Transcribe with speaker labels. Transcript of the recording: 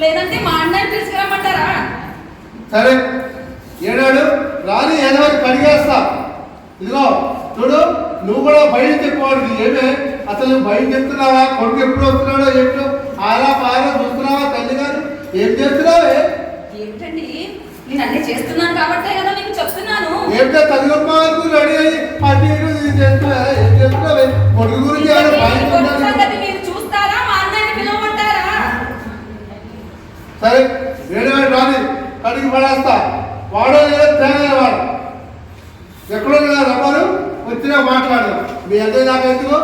Speaker 1: లేదంటే మా అన్నయ్య తీసుకురమ్మంటారా?
Speaker 2: సరే ఏడాడు రాని ఏదో కడిగేస్తా. ఇదిగో చూడు నువ్వు కూడా బయట చెప్పేవాడికి ఏమే? అసలు బయట చెప్తున్నావా? కొడుకు ఎప్పుడు వస్తున్నాడో ఎప్పుడు ఆరా పారా చూస్తున్నావా తల్లి గారు? ఏం చేస్తున్నావే?
Speaker 1: ఏమిటండి నేను అన్ని చేస్తున్నాను కాబట్టే కదా మీకు చెప్తున్నాను.
Speaker 2: తల్లిగొప్ప వరకు రెడీ అయ్యి చేస్తున్నావా ఏం చేస్తున్నావే? కొడుకు గురించి అని కడిగి పడేస్తా. వాడో లేదో తేడా వాడు. ఎక్కడో రమ్మను వచ్చినా మాట్లాడదాం మీ అదే నాకు ఎందుకు?